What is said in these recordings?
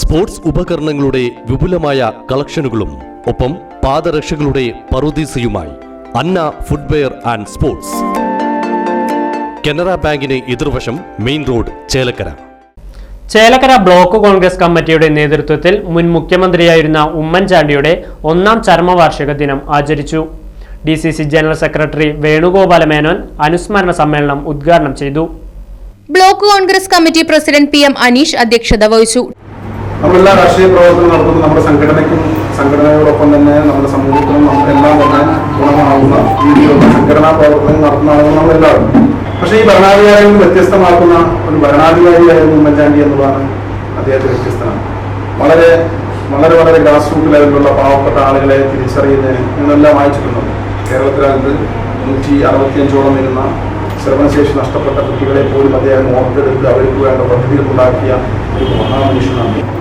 Sports ഉപകരണങ്ങളുടെ വിപുലമായ കളക്ഷനുകളും ഒപ്പം പാദരക്ഷകളുടെ പറുദീസയുമായി Anna footwear and sports. Canara ബാങ്കിന് എതിർവശം main road Chelakkara. Chelakkara block Congress കമ്മിറ്റിയുടെ നേതൃത്വത്തിൽ മുൻ മുഖ്യമന്ത്രിയായിരുന്ന ഉമ്മൻചാണ്ടിയുടെ ഒന്നാം ചർമ്മവാർഷിക ദിനം ആചരിച്ചു. D C C general secretary Venugopala Menon അനുസ്മരണ സമ്മേളനം ഉദ്ഘാടനം ചെയ്തു. Block Congress committee president P M Aneesh അധ്യക്ഷത വഹിച്ചു. നമ്മളെല്ലാ രാഷ്ട്രീയ പ്രവർത്തനം നടത്തുന്ന നമ്മുടെ സംഘടനയ്ക്കും സംഘടനയോടൊപ്പം തന്നെ നമ്മുടെ സമൂഹത്തിനും എല്ലാം തന്നെ ഗുണമാവുന്ന രീതിയിലുള്ള സംഘടനാ പ്രവർത്തനം നടത്തുന്നതാണെന്ന് ആളുകൾ നമ്മളെല്ലാവരും. പക്ഷേ ഈ ഭരണാധികാരിയിൽ നിന്ന് വ്യത്യസ്തമാക്കുന്ന ഒരു ഭരണാധികാരിയായിരുന്നു ഉമ്മൻചാണ്ടി എന്നുള്ളതാണ് അദ്ദേഹത്തെ വ്യത്യസ്തമാണ് വളരെ വളരെ വളരെ ഗ്രാസ് റൂട്ട് ലെവലിലുള്ള പാവപ്പെട്ട ആളുകളെ തിരിച്ചറിയുന്നതിന് ഞങ്ങളെല്ലാം വായിച്ചിട്ടുണ്ടോ. കേരളത്തിനകത്ത് നൂറ്റി അറുപത്തിയഞ്ചോളം വരുന്ന ശ്രവണശേഷി നഷ്ടപ്പെട്ട കുട്ടികളെ പോലും അദ്ദേഹം ഓർത്തെടുത്ത് അവർക്ക് വേണ്ട പദ്ധതികൾ ഉണ്ടാക്കിയ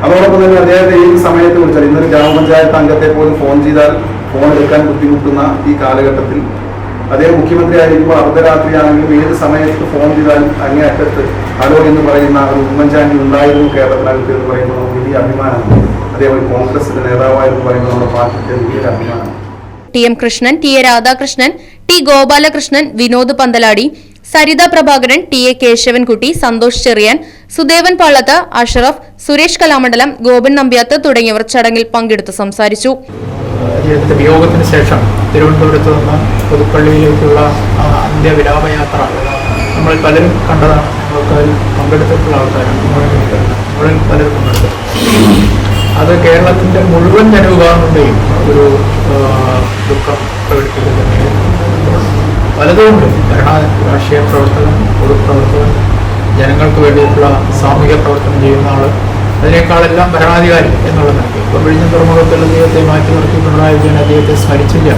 അതോടൊപ്പം തന്നെ അദ്ദേഹത്തെ ഈ സമയത്ത് വിളിച്ചാൽ ഇന്നൊരു ഗ്രാമപഞ്ചായത്ത് അംഗത്തെ പോലും ഫോൺ ചെയ്താൽ ഫോൺ എടുക്കാൻ ബുദ്ധിമുട്ടുന്ന ഈ കാലഘട്ടത്തിൽ അദ്ദേഹം മുഖ്യമന്ത്രി ആയിരിക്കുമ്പോൾ അർദ്ധരാത്രിയാണെങ്കിലും ഏത് സമയത്ത് ഫോൺ ചെയ്താൽ അങ്ങേ അറ്റത്ത് ഹലോ എന്ന് പറയുന്ന ഒരു ഉമ്മൻചാണ്ടി ഉണ്ടായിരുന്നു കേരളത്തിനകത്ത് എന്ന് പറയുന്നത് വലിയ അഭിമാനമാണ് ഒരു കോൺഗ്രസിന്റെ നേതാവായെന്ന് പറയുന്നത് നമ്മുടെ പാർട്ടിക്ക് വലിയൊരു അഭിമാനമാണ് T M Krishnan T A Radhakrishnan T Gopalakrishnan Vinod Panthaladi Saritha Prabhakaran T A Keshavankutty Santhosh Cheriyan Sudevan Pallath Ashraf Suresh Kalamandalam Gopan Nambiath തുടങ്ങിയവർ ചടങ്ങിൽ പങ്കെടുത്ത് സംസാരിച്ചു. വിയോഗത്തിന് ശേഷം തിരുവനന്തപുരത്ത് നിന്ന് പുതുപ്പള്ളിയിലേക്കുള്ള അന്ത്യവിലാപയാത്ര നമ്മൾ പലരും കണ്ടതാണ്. നമ്മൾക്ക് പങ്കെടുത്തിട്ടുള്ള ആൾക്കാരാണ്. നമ്മളിൽ പലരും പങ്കെടുത്തു അത് കേരളത്തിന്റെ മുഴുവൻ ജനവിഭാഗങ്ങളുടെയും ഒരു ദുഃഖം പ്രകടിപ്പിക്കുന്നത് പലതുകൊണ്ട് ഭരണ രാഷ്ട്രീയ പ്രവർത്തകൻ പൊതുപ്രവർത്തകൻ ജനങ്ങൾക്ക് വേണ്ടിയിട്ടുള്ള സാമൂഹിക പ്രവർത്തനം ചെയ്യുന്ന ആൾ അതിനേക്കാളെല്ലാം ഭരണാധികാരി എന്നുള്ള നിലയ്ക്ക്. ഇപ്പോൾ വിഴിഞ്ഞ തുറമുഖത്തിൽ അദ്ദേഹത്തെ മാറ്റി നിർത്തി പിണറായി വിജയൻ അദ്ദേഹത്തെ സ്മരിച്ചില്ല.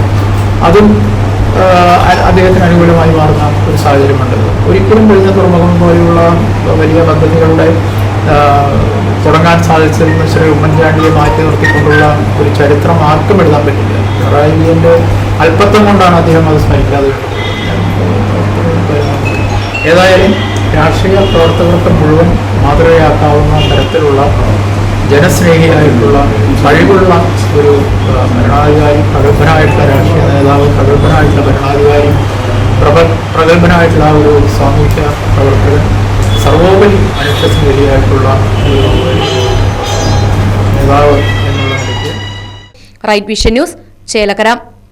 അതും അദ്ദേഹത്തിന് അനുകൂലമായി മാറുന്ന ഒരു സാഹചര്യമുണ്ട്. ഒരിക്കലും വിഴിഞ്ഞ തുറമുഖം പോലെയുള്ള വലിയ പദ്ധതികളുടെ തുടങ്ങാൻ സാധിച്ചതെന്ന് ശ്രീ ഉമ്മൻചാണ്ടിയെ മാറ്റി നിർത്തിക്കൊണ്ടുള്ള ഒരു ചരിത്രം ആർക്കും എഴുതാൻ പറ്റില്ല. പിണറായി വിജയന്റെ അല്പത്വം കൊണ്ടാണ് അദ്ദേഹം അത് സ്മരിക്കാതെ ഏതായാലും രാഷ്ട്രീയ പ്രവർത്തകർക്ക് മുഴുവൻ മാതൃകയാക്കാവുന്ന തരത്തിലുള്ള ജനസ്നേഹിയായിട്ടുള്ള കഴിവുള്ള ഒരു ഭരണാധികാരി പ്രഗത്ഭനായിട്ടുള്ള രാഷ്ട്രീയ നേതാവ് പ്രഗത്ഭനായിട്ടുള്ള ഭരണാധികാരി പ്രബ പ്രഗത്ഭനായിട്ടുള്ള ഒരു സാമൂഹ്യ പ്രവർത്തകൻ സർവോപരി മനുഷ്യസ്നേഹിയായിട്ടുള്ള ഒരു നേതാവ് എന്നുള്ള റൈറ്റ് വിഷൻ ന്യൂസ് ചേലക്കര.